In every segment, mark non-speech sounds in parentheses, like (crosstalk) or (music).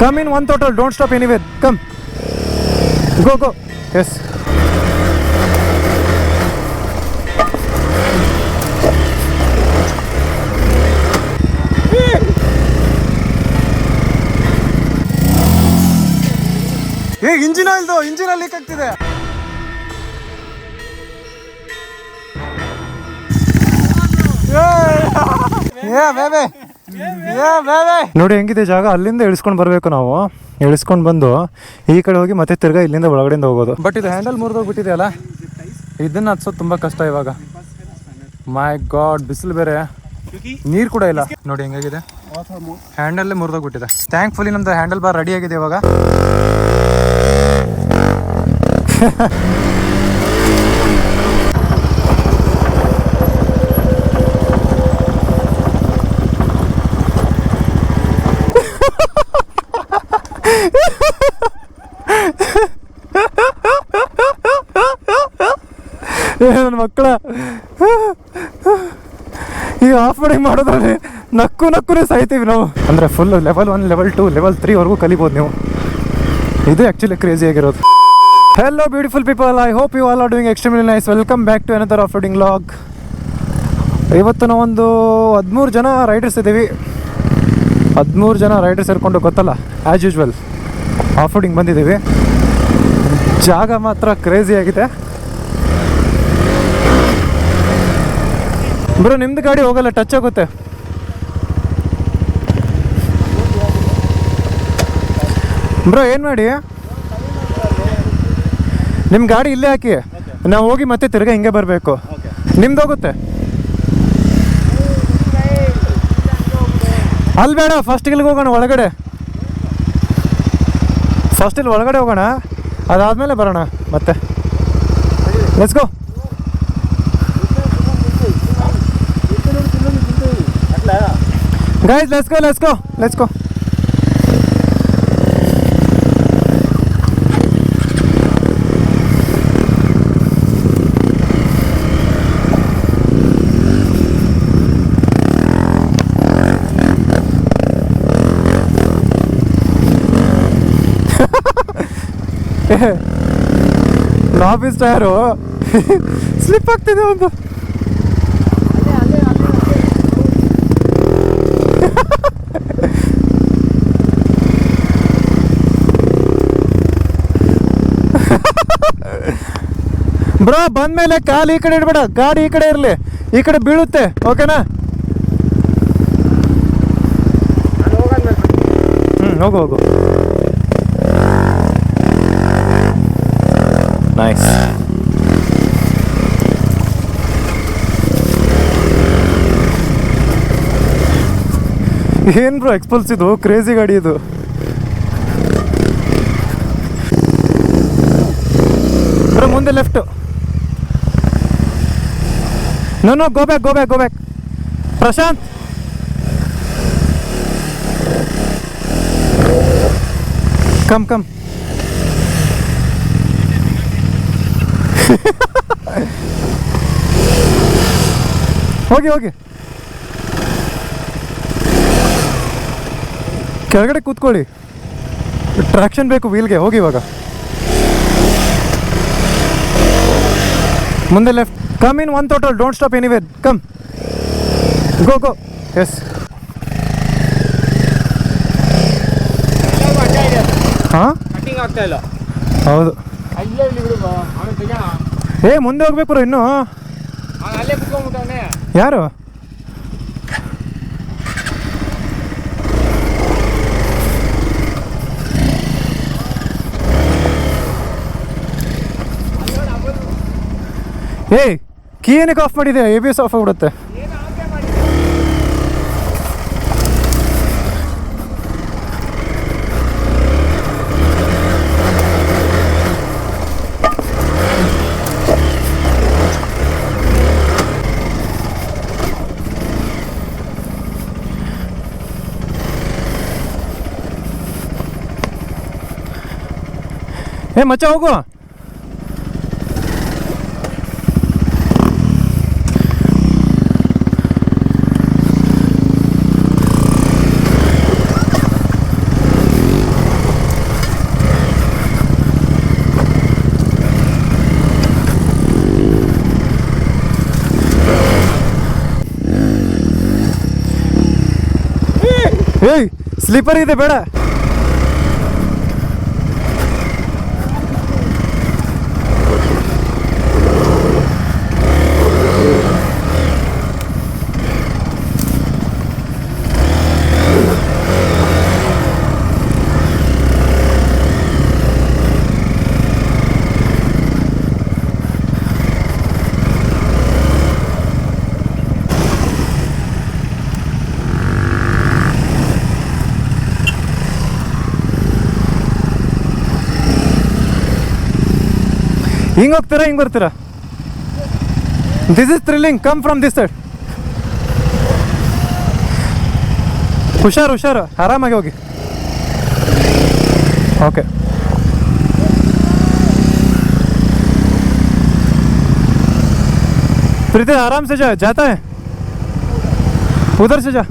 Come in one total don't stop anywhere come go go yes ಏ engine oil engine ಅಲ್ಲಿ leak ಆಗ್ತಿದೆ ಏ ಬೇ ಬೇ ನೋಡಿ, ಹೆಂಗಿದೆ ಜಾಗ? ಅಲ್ಲಿಂದ ಇಳಿಸ್ಕೊಂಡು ಬರಬೇಕು ನಾವು. ಇಳಿಸ್ಕೊಂಡು ಬಂದು ಈ ಕಡೆ ಹೋಗಿ ಮತ್ತೆ ತಿರ್ಗಾ ಇಲ್ಲಿಂದ ಒಳಗಡೆಯಿಂದ ಹೋಗೋದು. ಬಟ್ ಇದು ಹ್ಯಾಂಡಲ್ ಮುರಿದೋಗ್ಬಿಟ್ಟಿದೆ ಅಲ್ಲ? ಇದನ್ನ ಹತ್ಸೋದು ತುಂಬಾ ಕಷ್ಟ ಇವಾಗ. ಮೈ ಗಾಡ್ ಬಿಸಿಲು ಬೇರೆ. ನೀರು ಕೂಡ ಇಲ್ಲ. ನೋಡಿ, ಹೆಂಗಾಗಿದೆ? ಹ್ಯಾಂಡಲ್ಲೇ ಮುರಿದೋಗ್ಬಿಟ್ಟಿದೆ ಥ್ಯಾಂಕ್ಫುಲಿ ನಮ್ದು ಹ್ಯಾಂಡಲ್ ಬಾರ್ ರೆಡಿ ಆಗಿದೆ ಇವಾಗ. (laughs) ಮಕ್ಕಳ. ಈ ಆಫ್ ರೋಡಿಂಗ್ ಮಾಡೋದ್ರಲ್ಲಿ ನಕ್ಕು ನಕ್ಕುನೇ ಸಾಯ್ತೀವಿ ನಾವು. ಅಂದರೆ full level one level two level ತ್ರೀವರೆಗೂ ಕಲಿಬೋದು ನೀವು. ಇದು ಆ್ಯಕ್ಚುಲಿ ಕ್ರೇಜಿ ಆಗಿರೋದು. Hello beautiful people I hope you all are doing extremely nice welcome back to another off roading log ಇವತ್ತು ನಾವೊಂದು ಹದಿಮೂರು ಜನ ರೈಡರ್ಸ್ ಇದ್ದೀವಿ ಹದಿಮೂರು ಜನ ರೈಡರ್ಸ್ ಸೇರಿಕೊಂಡು ಗೊತ್ತಲ್ಲ? ಆ್ಯಸ್ ಯೂಶ್ವಲ್ ಆಫ್ ರೋಡಿಂಗ್ ಬಂದಿದ್ದೀವಿ ಜಾಗ ಮಾತ್ರ ಕ್ರೇಜಿ ಆಗಿದೆ. ಬ್ರೋ, ನಿಮ್ದು ಗಾಡಿ ಹೋಗಲ್ಲ ಟಚ್ ಆಗುತ್ತೆ. ಬ್ರೋ, ಏನು ಮಾಡಿ? ನಿಮ್ಮ ಗಾಡಿ ಇಲ್ಲೇ ಹಾಕಿ, ನಾವು ಹೋಗಿ ಮತ್ತೆ ತಿರ್ಗಾ ಹಿಂಗೆ ಬರಬೇಕು. ನಿಮ್ದು ಹೋಗುತ್ತೆ. ಅಲ್ಲಿ ಬೇಡ ಫಸ್ಟ್ ಇಲ್ಲಿಗೆ ಹೋಗೋಣ, ಒಳಗಡೆ. ಫಸ್ಟ್ ಇಲ್ಲಿ ಒಳಗಡೆ ಹೋಗೋಣ, ಅದಾದಮೇಲೆ ಬರೋಣ ಮತ್ತೆ. Let's go guys let's go let's go let's go office tyre slip ಆಗ್ತಿದೆ ಒಂದು ಬ್ರೋ ಬಂದ್ಮೇಲೆ ಕಾಲು ಈ ಕಡೆ ಇಡಬೇಡ ಗಾಡಿ ಈ ಕಡೆ ಇರಲಿ ಈ ಕಡೆ ಬೀಳುತ್ತೆ ಓಕೆನಾ? ಹ್ಞೂ ಹೋಗು ಹೋಗು. ನೈಸ್ ಏನ್ ಬ್ರೋ ಎಕ್ಸ್ಪಲ್ಸ್ ಇದು? ಕ್ರೇಜಿ ಗಾಡಿ ಇದು. ಬ್ರೋ ಮುಂದೆ left no no go back go back go back Prashanth come come ಹೋಗಿ ಹೋಗಿ ಕೆಳಗಡೆ ಕೂತ್ಕೊಳ್ಳಿ. ಟ್ರಾಕ್ಷನ್ ಬೇಕು ವೀಲ್ಗೆ ಹೋಗಿ ಇವಾಗ. ಮುಂದೆ left come in one total don't stop anywhere come go go yes ಹಾಂ ಕಟ್ಟಿಂಗ್ ಆಗ್ತಾ ಇಲ್ಲ. ಹೌದು. ಅಲ್ಲೇ ಇಲ್ಲಿ ಬಿಡು ಅವನು ತೆಗೋಣ ಏ ಮುಂದೆ ಹೋಗ್ಬೇಕು ಇನ್ನು. ಅಲ್ಲೇ ಕುತ್ಕೊಂಡ್ಬಿಟ್ಟವನೆ. ಯಾರು? ಏಯ್. ಕೀ ಏನಕ್ಕೆ ಆಫ್ ಮಾಡಿದೆ ಎ ಬಿ ಎಸ್ ಆಫ್ ಆಗ್ಬಿಡುತ್ತೆ ಏ ಮಚ್ಚ ಹೋಗು ಏಯ್ ಸ್ಲೀಪರ್ ಇದೆ ಬೇಡ. ಹಿಂಗೆ ಹೋಗ್ತೀರಾ ಹಿಂಗೆ ಬರ್ತೀರಾ this is thrilling come from this side ಹುಷಾರು ಹುಷಾರು ಆರಾಮಾಗಿ ಹೋಗಿ ಓಕೆ प्रीति आराम से जा जाता है उधर से जा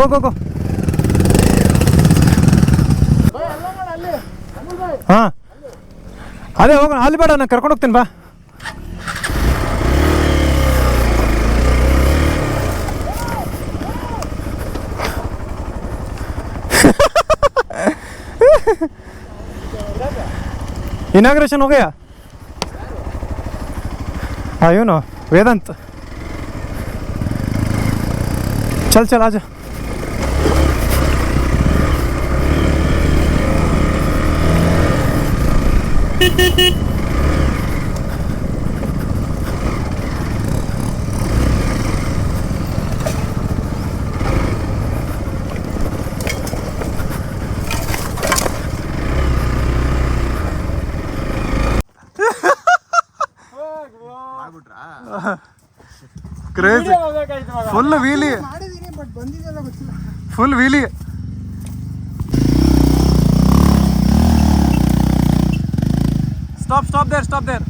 ಗೋ ಗೋ ಗೋ ಹಾಂ. ಅದೇ ಹೋಗೋಣ, ಅಲ್ಲಿ ಬೇಡ, ನಾನು ಕರ್ಕೊಂಡು ಹೋಗ್ತೀನಿ, ಬಾ. ಇನಾಗ್ರೇಷನ್ ಹೋಗಯ್ಯ ಹಾಂ ಇವನು ವೇದಾಂತ್. ಚಲ್ ಚಲ್, ಆಜು. ಕ್ರೇಜಿ ಫುಲ್ ವೀಲಿ ಮಾಡಿದೀನಿ ಬಟ್ ಬಂದಿದೆಲ್ಲ ಗೊತ್ತಿಲ್ಲ. Full wheelie stop stop there stop there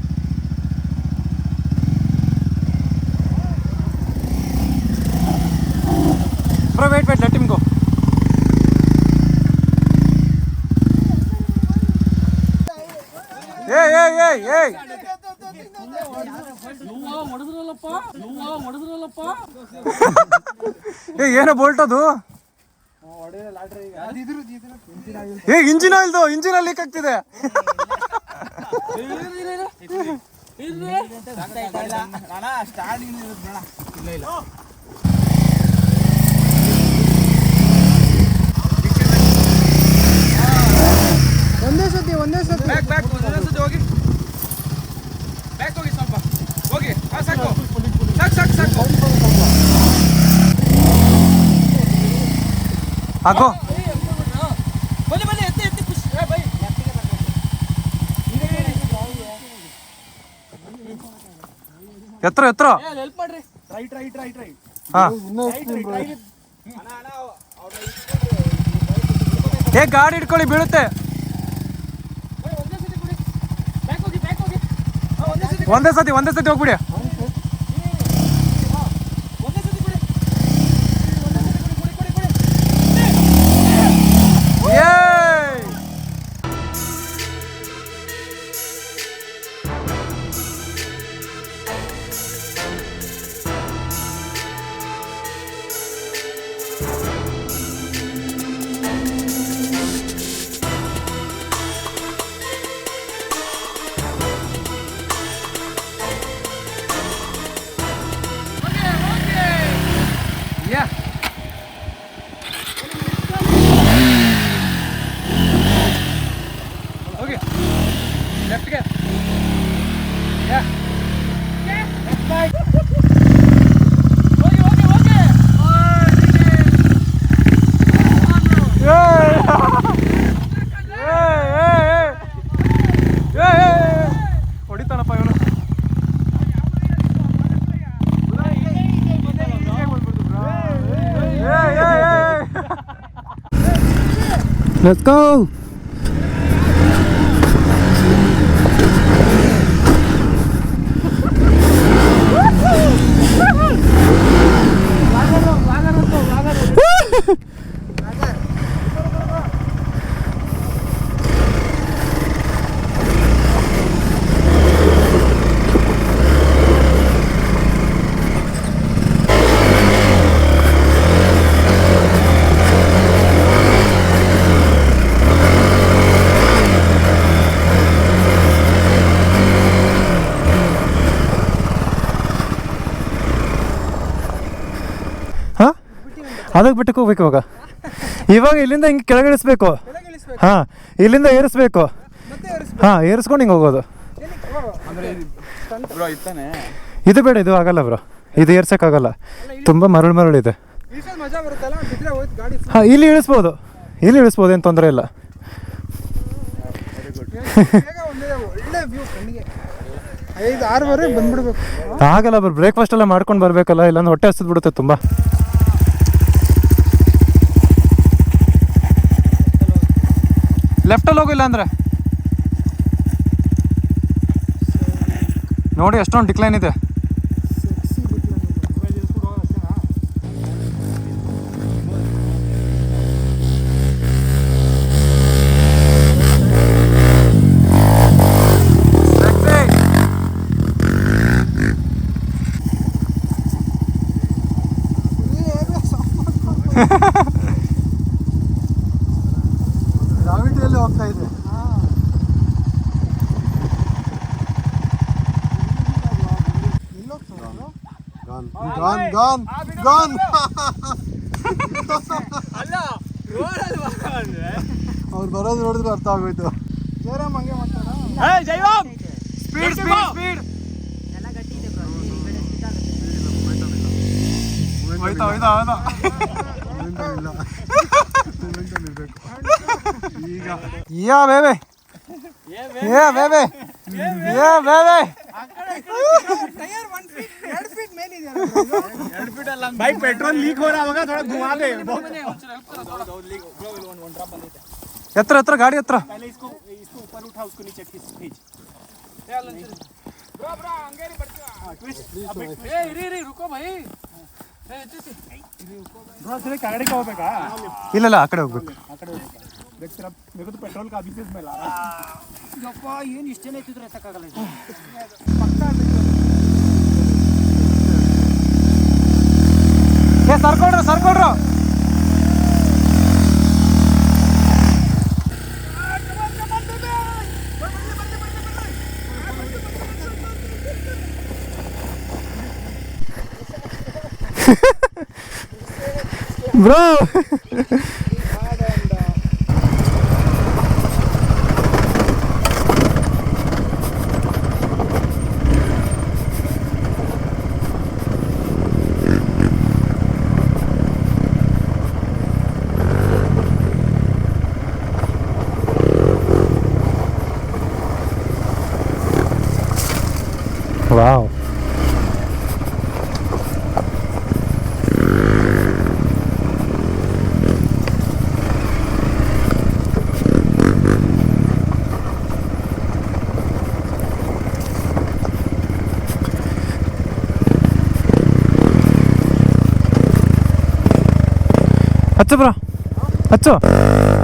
team ಕೊ ಏ ಏ ಏ ಏ ಏಯ್ ಏಯ್ ಏಯ್ ಏಯ್ ಏ ಏನೋ ಬೋಲ್ಟ್ ಅದು? ಏ ಇಂಜಿನ್ ಆಯಿಲ್ದು ಇಂಜಿನ್ ಲೀಕ್ ಆಗ್ತಿದೆ. (laughs) ಒಂದೇ ಸತಿ ಒಂದೇ ಸತಿ ಬ್ಯಾಕ್ ಬ್ಯಾಕ್ ಒಂದೇ ಸತಿ ಹೋಗಿ. ಬ್ಯಾಕ್ ಹೋಗಿ ಸ್ವಲ್ಪ. ಹೋಗಿ. ಹಾಂ ಸಾಕು. ಸಾಕು ಸಾಕು ಸಾಕು. ಹಾಕೋ. ಬನ್ನಿ ಬನ್ನಿ ಎತ್ತಿ ಎತ್ತಿ ಖುಷಿ ಏ ಬೈ ಎತ್ತರ ಎತ್ತರ. ಹೆಲ್ಪ್ ಮಾಡ್ರಿ. ರೈಟ್ ರೈಟ್ ರೈಟ್ ರೈಟ್ ಹಾ. ಏ ಗಾಡಿ ಇಟ್ಕೊಳ್ಳಿ ಬೀಳುತ್ತೆ. ಒಂದೇ ಸತಿ ಕೊಡಿ. ಬ್ಯಾಕ್ ಹೋಗಿ ಬ್ಯಾಕ್ ಹೋಗಿ. ಒಂದೇ ಸತಿ. ಒಂದೇ ಸತಿ ಒಂದೇ ಸತಿ ಹೋಗ್ಬಿಡಿ. Let's go. ಅದಕ್ಕೆ ಬಿಟ್ಟು ಹೋಗ್ಬೇಕು ಇವಾಗ. ಇವಾಗ ಇಲ್ಲಿಂದ ಹಿಂಗೆ ಕೆಳಗಿಳಿಸ್ಬೇಕು ಕೆಳಗೆ ಇಳಿಸ್ಬೇಕು. ಹಾಂ ಇಲ್ಲಿಂದ ಏರಿಸ್ಬೇಕು. ಹಾಂ ಏರಿಸ್ಕೊಂಡು ಹಿಂಗೆ ಹೋಗೋದು. ಇದು ಬೇಡ ಇದು ಆಗಲ್ಲ ಬ್ರೋ. ಇದು ಏರ್ಸೋಕ್ಕಾಗಲ್ಲ. ತುಂಬ ಮರಳು ಮರಳಿದೆ ಇದೆ. ಮಜಾ ಬರುತ್ತಲ್ಲ? ಬಿದ್ರೆ ಹೋಯ್ತು ಗಾಡಿ full. ಹಾಂ ಇಲ್ಲಿ ಇಳಿಸ್ಬೋದು. ಇಲ್ಲಿ ಇಳಿಸ್ಬೋದು ಏನು ತೊಂದರೆ ಇಲ್ಲ. ಆಗಲ್ಲ ಬ್ರೋ ಬ್ರೇಕ್ಫಾಸ್ಟ್ ಎಲ್ಲ ಮಾಡ್ಕೊಂಡು ಬರಬೇಕಲ್ಲ ಇಲ್ಲಾಂದ್ರೆ ಹೊಟ್ಟೆ ಹಸಿದ್ಬಿಡುತ್ತೆ ತುಂಬ. ಲೆಫ್ಟಲ್ಲಿ ಹೋಗಿಲ್ಲ ಅಂದರೆ ನೋಡಿ ಎಷ್ಟೊಂದು ಡಿಕ್ಲೈನ್ ಇದೆ. Gone, gone. ಅವ್ರು ಬರೋದು ನೋಡಿದ್ರೆ ಅರ್ಥ ಆಗೋಯ್ತು ಜಯರಾಮ್ ಹಂಗೆ ಮಾಡ್ತಾರ? ಸ್ಪೀಡ್ ಸ್ಪೀಡ್ ಸ್ಪೀಡ್ ಹೋಯ್ತಾ ಹೋಯ್ತಾ. ಹೋಯ್ತಾ Momentum ಇಲ್ಲ Momentum ಇರ್ಬೇಕು ಈಗ. ಯಾ ಬೇಬೆ. ಯಾ ಬೇಬೆ. ಯಾ ಬೇಬೆ. ಟೈರ್ ಎರಡು ಫೀಟ್ ಮೇಲಿದೆ भाई पेट्रोल लीक हो रहा होगा थोड़ा घुमा दे ಎತ್ತರ ಎತ್ತರ ಗಾಡಿ ಹತ್ರ पहले इसको इसको ऊपर उठा उसको नीचे खींच खींच ब्रो ब्रो अंगेरी ट्विस्ट ए इरी इरी रुको भाई ब्रो थोड़े कागड़ी का होगा ಇಲ್ಲ ಇಲ್ಲ ಆ ಕಡೆ ಹೋಗ್ಬೇಕು देख तेरा मेरे को तो पेट्रोल का अभी से स्मेल आ रहा है ಯಪ್ಪ ಏನು ಇಷ್ಟೇನೆ ಎತ್ತಿದ್ರೆ ಎತ್ತಕ್ಕಾಗಲ್ಲ ಇದು ಏ ಸರ್ಕೊಡ್ರು ಸರ್ಕೊಡ್ರು ಬ್ರೋ. 맞 죠?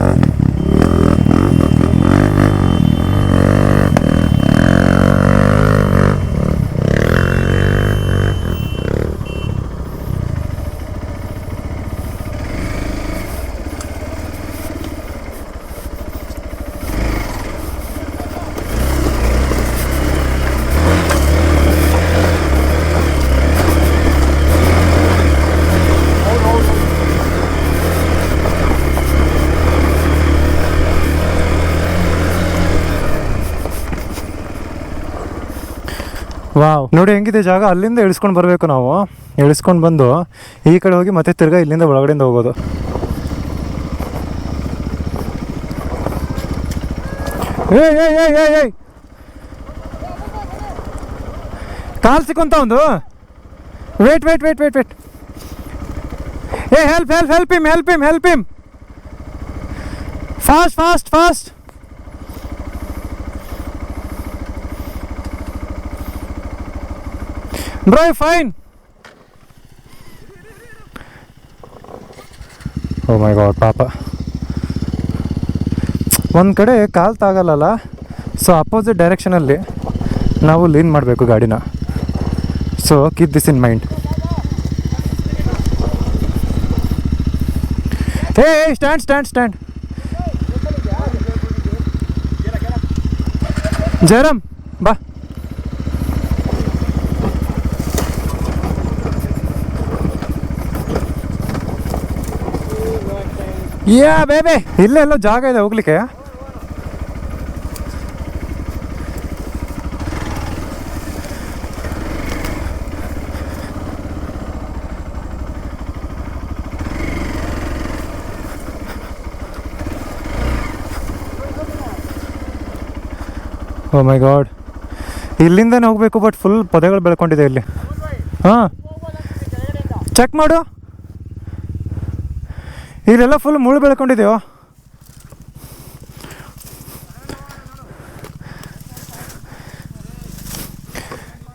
ವಾವ್. ನೋಡಿ ಹೆಂಗಿದೆ, ಜಾಗ ಅಲ್ಲಿಂದ ಇಳಿಸ್ಕೊಂಡು ಬರಬೇಕು ನಾವು. ಇಳಿಸ್ಕೊಂಡು ಬಂದು ಈ ಕಡೆ ಹೋಗಿ ಮತ್ತೆ ತಿರ್ಗಾ ಇಲ್ಲಿಂದ ಒಳಗಡೆಯಿಂದ ಹೋಗೋದು. ಕಾಲ್ ಸಿಕ್ಕಂತ ಒಂದು? Wait wait wait wait wait ಏ help help help him help him help him fast fast fast bro fine oh my god ಪಾಪ. ಒಂದು ಕಡೆ ಕಾಲು ತಾಗಲ್ಲಲ್ಲ? ಸೊ ಅಪೋಸಿಟ್ ಡೈರೆಕ್ಷನಲ್ಲಿ ನಾವು ಲೀನ್ ಮಾಡಬೇಕು ಗಾಡಿನ. So keep this in mind hey stand stand stand Jayaram ಬಾ ಯಾ ಬೇಬೆ ಇಲ್ಲೇ ಎಲ್ಲೋ ಜಾಗ ಇದೆ, ಹೋಗ್ಲಿಕ್ಕೆ. ಓ ಮೈ ಗಾಡ್ ಇಲ್ಲಿಂದನೇ ಹೋಗ್ಬೇಕು ಬಟ್ ಫುಲ್ ಪೊದೆಗಳು ಬೆಳ್ಕೊಂಡಿದೆ ಇಲ್ಲಿ. ಹಾಂ. ಚೆಕ್ ಮಾಡು. ಇಲ್ಲೆಲ್ಲ ಫುಲ್ ಮುಳ್ಳು ಬೆಳ್ಕೊಂಡಿದೆಯೋ?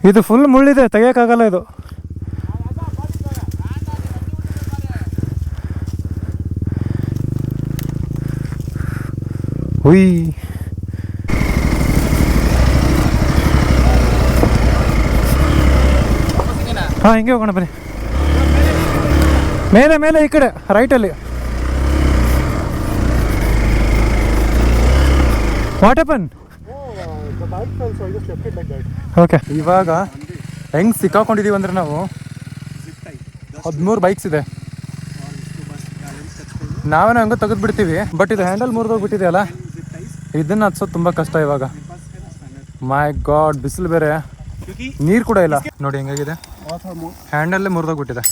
ಇದು ಫುಲ್ ಮುಳ್ಳಿದೆ, ತೆಗಿಯೋಕ್ಕಾಗಲ್ಲ ಇದು. ಹುಯ್ ಹಾಂ, ಹಿಂಗೆ ಹೋಗೋಣ ಬನ್ನಿ. ಮೇಲೆ ಮೇಲೆ ಈ ಕಡೆ ರೈಟಲ್ಲಿ ವಾಟ್ ಹ್ಯಾಪನ್ ಓಕೆ ಇವಾಗ ಹೆಂಗೆ ಸಿಕ್ಕಾಕೊಂಡಿದ್ದೀವಿ ಅಂದರೆ ನಾವು ಹದಿಮೂರು ಬೈಕ್ಸ್ ಇದೆ. ನಾವೇನೋ ಹಂಗೆ ತೆಗೆದು ಬಿಡ್ತೀವಿ ಬಟ್ ಇದು ಹ್ಯಾಂಡಲ್ ಮುರಿದೋಗ್ಬಿಟ್ಟಿದೆ ಅಲ್ಲ ಇದನ್ನು ಹತ್ಸೋದು ತುಂಬ ಕಷ್ಟ ಇವಾಗ. ಮೈ ಗಾಡ್ ಬಿಸಿಲು ಬೇರೆ. ನೀರು ಕೂಡ ಇಲ್ಲ. ನೋಡಿ ಹೆಂಗಾಗಿದೆ. ಹ್ಯಾಂಡಲ್ಲೇ ಮುರಿದೋಗ್ಬಿಟ್ಟಿದೆ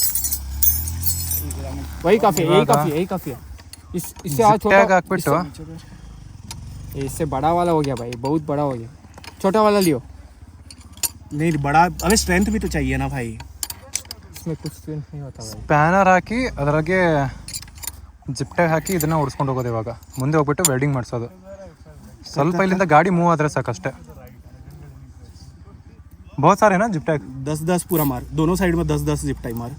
ಹಾಕ್ಬಿಟ್ಟು इससे- इससे बड़ा वाला हो गया भाई बहुत बड़ा हो गया छोटा वाला लियो नहीं बड़ा अबे स्ट्रेंथ भी तो चाहिए ना भाई इसमें कुछ स्ट्रेंथ नहीं होता भाई ಸ್ಪ್ಯಾನರ್ ಹಾಕಿ ಅದರಾಗೆ ಜಿಪ್ ಟ್ಯಾಗ್ ಹಾಕಿ ಇದನ್ನ ಓಡಿಸ್ಕೊಂಡು ಹೋಗೋದು ಇವಾಗ ಮುಂದೆ ಹೋಗ್ಬಿಟ್ಟು ವೆಲ್ಡಿಂಗ್ ಮಾಡಿಸೋದು ಸ್ವಲ್ಪ ಇಲ್ಲಿಂದ ಗಾಡಿ ಮೂವ್ ಆದ್ರೆ ಸಾಕಷ್ಟೇ ಬಹುತ್ ಸಾರೆ ನಾ ಜಿಪ್ ಟ್ಯಾಗ್ दस दस पूरा मार दोनों साइड में दस दस जिप टाइम मार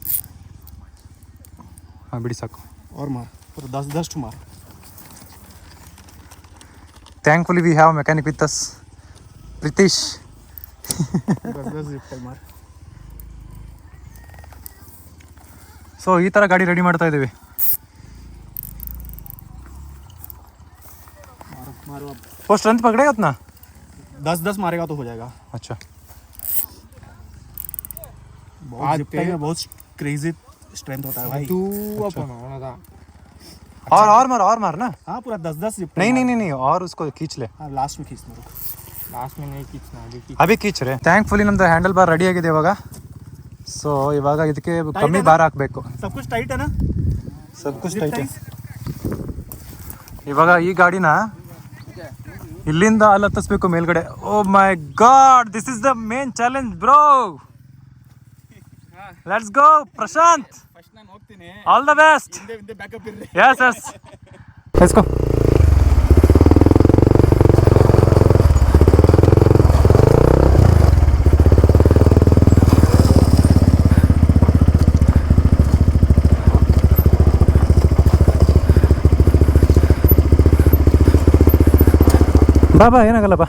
ಹಾಂ ಬಿಡಿ ಸಾಕು और मार पूरा दस दस ठो मार thankfully we have mechanic with us Pritish (laughs) दस दस जिप टाइम मार ಸೊ ಈ ಥರ ಗಾಡಿ ರೆಡಿ ಮಾಡ್ತಾ ಇದ್ದೀವಿ मारो मारो अब वो स्ट्रेंथ पकड़ेगा अपना दस दस मारेगा तो हो जाएगा अच्छा बहुत आज जिप टाइम में बहुत क्रेजी स्ट्रेंथ होता है भाई तू अपन होना था ಆರ್ और मार और मार ना हाँ पूरा दस दस जिप नहीं नहीं नहीं उसको खींच ले हाँ लास्ट में खींचना रुक ಲಾಸ್ಟ್ ಮಿನಿಟ್ ಅಭಿ ಕೀಚ್ರೆ ಥ್ಯಾಂಕ್ಫುಲಿ ನಮ್ದು ಹ್ಯಾಂಡಲ್ ಬಾರ್ ರೆಡಿ ಆಗಿದೆ ಇವಾಗ. ಸೊ ಇವಾಗ ಇದಕ್ಕೆ ಕಮ್ಮಿ ಬಾರ ಹಾಕಬೇಕು. ಸಬ್ ಕುಚ್ ಟೈಟ್ ಅನ ಸಬ್ ಕುಚ್ ಟೈಟ್ ಇವಾಗ ಈ ಗಾಡಿನ ಇಲ್ಲಿಂದ ಅಲ್ಲಿ ಹತ್ತಿಸ್ಬೇಕು ಮೇಲ್ಗಡೆ. ಓ my god this is the main challenge bro let's go Prashanth first ನಾನು ಹೋಗ್ತೀನಿ. ಆಲ್ ದ ಬೆಸ್ಟ್ ಹಿಂದೆ ಹಿಂದೆ ಬ್ಯಾಕಪ್ ಇರ್ರಿ. ಎಸ್ ಎಸ್ ಲೆಟ್ಸ್ ಗೋ ಬಾ ಬಾ ಏನಾಗಲ್ಲ ಬಾ.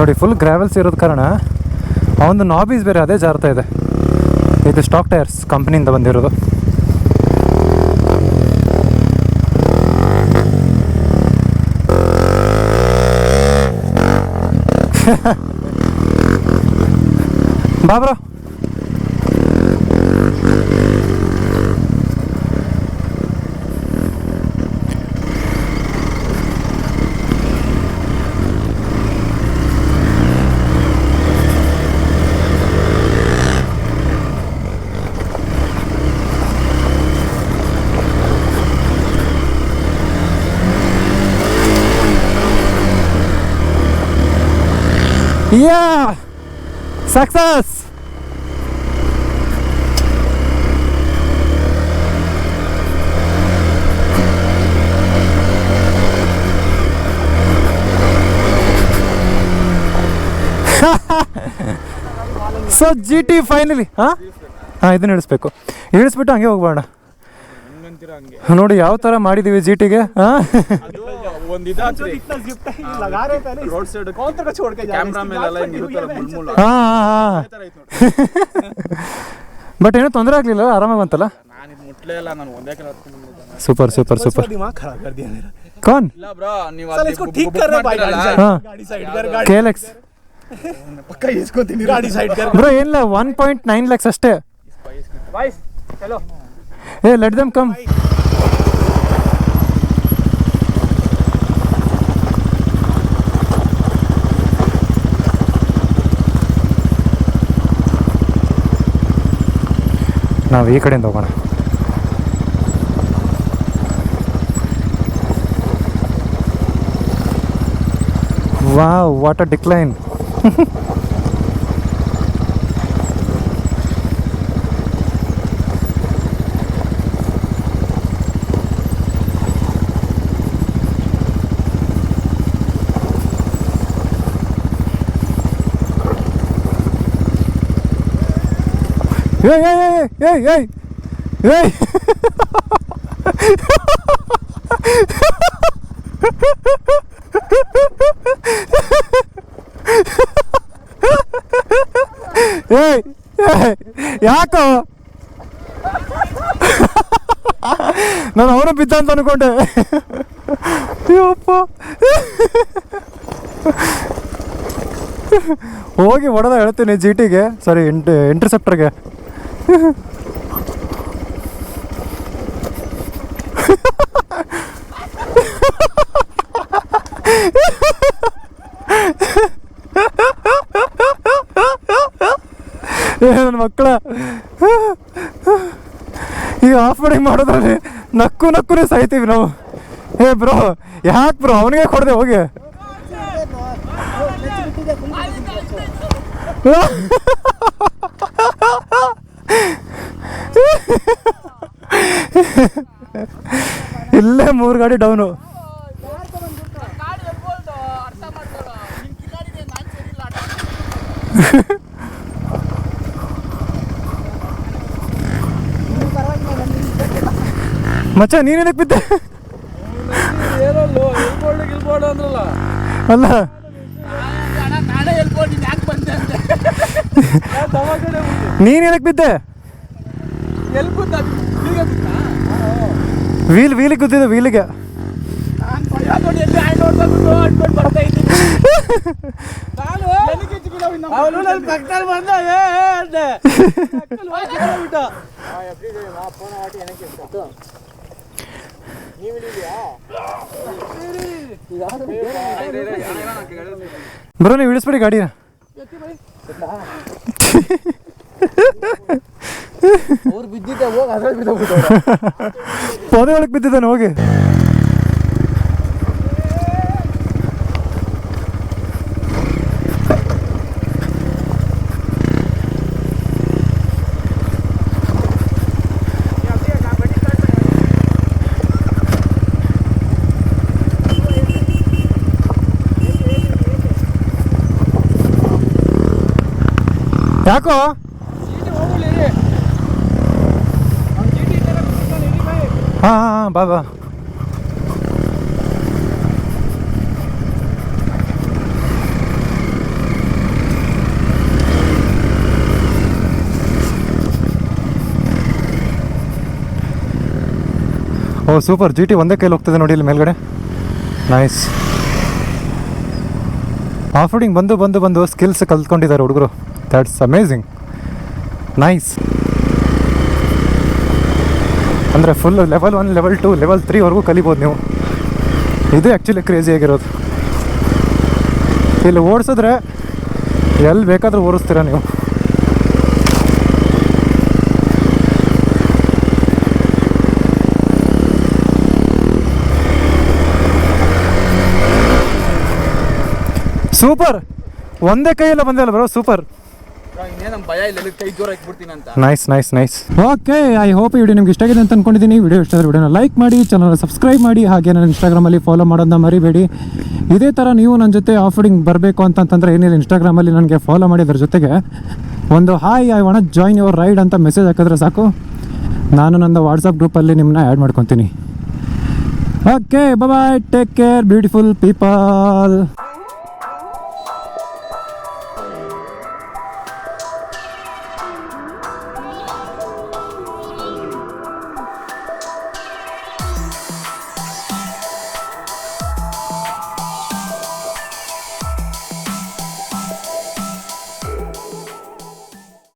ನೋಡಿ ಫುಲ್ ಗ್ರಾವೆಲ್ಸ್ ಇರೋದ ಕಾರಣ ಒಂದು ನಾಬೀಸ್ ಬೇರೆ ಅದೇ ಜಾರ್ತಾ ಇದೆ. ಇದು ಸ್ಟಾಕ್ ಟೈರ್ಸ್ ಕಂಪ್ನಿಯಿಂದ ಬಂದಿರೋದು. (laughs) ಬಾ bro success! So G T finally ಹಾಂ ಹಾಂ ಇದನ್ನ ಇಳಿಸ್ಬೇಕು ಇಳಿಸ್ಬಿಟ್ಟು ಹಂಗೆ ಹೋಗ್ಬೋಣ ನೋಡಿ ಯಾವ ಥರ ಮಾಡಿದ್ದೀವಿ ಜಿ ಟಿಗೆ ಹಾಂ? ಅದು ಒಂದ್ ಇದಾತ್ರಿ इतना जिप टाइम लगा रहे थे ना ರೋಡ್ ಸೈಡ್ कौन तेरे को छोड़ के जा रहा है? ಕ್ಯಾಮ್ರಾ इसकी ಮೇಲೆಲ್ಲ लात ಹಿಂಗ್ कटी हुई ಇರುತ್ತಲ್ಲ है, ಮುಳ್ ಮುಳ್ಳು ಹಾಂ ಹಾಂ ಅದೇ ಥರ ಐತ್ ನೋಡಿ ಬಟ್ ಏನೂ ತೊಂದರೆ ಆಗಲಿಲ್ಲ ಆರಾಮಾಗಿ ಬಂತಲ್ಲ ನಾನು ಇದು ಮುಟ್ಲೇ ಇಲ್ಲ ನಾನು ಒಂದೇ ಕೆಲ ಹತ್ಕೊಂಡು ಬಂದ್ಬಿಟ್ಟೆ. ಸೂಪರ್ ಸೂಪರ್ बस ಸೂಪರ್ वो दिमाग खराब कर दिया मेरा कौन ಇಲ್ಲ ಬ್ರೋ ನೀವು साला इसको ठीक कर रहे भाई गाड़ी साइड हाँ गाड़ी साइड कर गाड़ी ಕೆ ಎಲ್ ಎಕ್ಸ್ पक्का इसको गाड़ी साइड कर ಬ್ರೋ ಏನಿಲ್ಲ ಒನ್ ಪಾಯಿಂಟ್ ನೈನ್ ಲ್ಯಾಕ್ಸ್ ಅಷ್ಟೇ ಬಾಯ್ಸ್ ಚಲೋ ಏ ಲೆಟ್ ದಮ್ ಕಮ್ ನಾವು ಈ ಕಡೆಯಿಂದ ಹೋಗೋಣ. ವಾವ್ ವಾಟ್ ಅ ಡಿಕ್ಲೈನ್ ಏಯ್ ಏಯ್ ಏಯ್ ಏಯ್ ಏಯ್ ಏಯ್. ಯಾಕೋ? ನಾನು ಅವನು ಬಿದ್ದ ಅಂತ ಅನ್ಕೊಂಡೆ. ಅಯ್ಯಪ್ಪ. ಹೋಗಿ ಹೊಡೆದ ಹೇಳ್ತೀನಿ ಜಿ ಟಿಗೆ ಸಾರಿ ಇಂಟ್ ಇಂಟರ್ಸೆಪ್ಟರ್ಗೆ ನನ್ನ ಮಕ್ಕಳ ಈಗ ಆಫ್ ಮಾಡೋದ್ರಲ್ಲಿ ನಕ್ಕು ನಕ್ಕುನೇ ಸಾಯ್ತೀವಿ ನಾವು ಏ ಬ್ರೋ ಯಾಕೆ ಬ್ರೋ ಅವನಿಗೆ ಕೊಡದೆ ಹೋಗಿ ಇಲ್ಲೇ ಮೂರು ಗಾಡಿ ಡೌನು. ಮಚ್ಚ ನೀನೇನಕ್ಕೆ ಬಿದ್ದೆ? ಅಲ್ಲ ನಾನೇ ಹೇಳ್ಬೋದು ನೀನು ಯಾಕೆ ಬಂದೆ ಅಂತ (laughs) ದವಾಖಾನೆ ನೀನೇನಕ್ಕೆ ಬಿದ್ದೆ? ಗೊತ್ತಾ? ವೀಲ್ ವೀಲಿಗೆ ವೀಲ್ಗೆ ನಾನು. ಬರೋ ನೀವು ಇಳಿಸ್ಬಿಡಿ ಗಾಡಿನ. (laughs) ಅವ್ರು ಬಿದ್ದಿದ್ದೆ ಹೋಗಿ ಅದ್ರಲ್ಲಿ ಬಿದ್ದೋಗ್ಬಿಟ್ಟು (laughs) ಪೊದೆ ಒಳಗೆ ಬಿದ್ದಿದ್ದಾನೆ ಹೋಗಿ. ಯಾಕೋ? ಹಾಂ ಹಾಂ ಹಾಂ, ಬಾ ಬಾ. ಓ, ಸೂಪರ್. ಜಿ ಟಿ ಒಂದೇ ಕೈಲಿ ಹೋಗ್ತದೆ ನೋಡಿ ಇಲ್ಲಿ ಮೇಲ್ಗಡೆ. ನೈಸ್ ಆಫ್ ರೋಡಿಂಗ್ ಬಂದು ಬಂದು ಬಂದು ಸ್ಕಿಲ್ಸ್ ಕಲ್ತ್ಕೊಂಡಿದ್ದಾರೆ ಹುಡುಗರು. ದ್ಯಾಟ್ಸ್ ಅಮೇಝಿಂಗ್ ನೈಸ್ ಅಂದರೆ full level one level two level ತ್ರೀವರೆಗೂ ಕಲಿಬೋದು ನೀವು. ಇದು ಆ್ಯಕ್ಚುಲಿ ಕ್ರೇಜಿ ಆಗಿರೋದು. ಇಲ್ಲಿ ಓಡಿಸಿದ್ರೆ ಎಲ್ಲಿ ಬೇಕಾದರೂ ಓಡಿಸ್ತೀರ ನೀವು. ಸೂಪರ್ ಒಂದೇ ಕೈಯಲ್ಲ ಬಂದಲ್ಲ bro super nice nice nice okay I hope ಈ ವಿಡಿಯೋ ನಿಮ್ಗೆ ಇಷ್ಟ ಆಗಿದೆ ಅಂತ ಅನ್ಕೊಂಡಿದ್ದೀನಿ. ವಿಡಿಯೋ ಇಷ್ಟ ಆದರೆ ವಿಡಿಯೋನ ಲೈಕ್ ಮಾಡಿ ಚಾನಲ್ ಸಬ್ಸ್ಕ್ರೈಬ್ ಮಾಡಿ, ಹಾಗೆ ನನ್ನ ಇನ್ಸ್ಟಾಗ್ರಾಮಲ್ಲಿ ಫಾಲೋ ಮಾಡೋದನ್ನ ಮರಿಬೇಡಿ. ಇದೇ ಥರ ನೀವು ನನ್ನ ಜೊತೆ ಆಫರಿಂಗ್ ಬರಬೇಕು ಅಂತಂತಂದರೆ ಏನಿಲ್ಲ ಇನ್ಸ್ಟಾಗ್ರಾಮಲ್ಲಿ ನನಗೆ ಫಾಲೋ ಮಾಡಿ ಅದ್ರ ಜೊತೆಗೆ ಒಂದು hi I want join your ride ಅಂತ ಮೆಸೇಜ್ ಹಾಕಿದ್ರೆ ಸಾಕು. ನಾನು ನನ್ನ ವಾಟ್ಸಪ್ ಗ್ರೂಪಲ್ಲಿ ನಿಮ್ಮನ್ನ ಆ್ಯಡ್ ಮಾಡ್ಕೊತೀನಿ. Okay bye take care beautiful people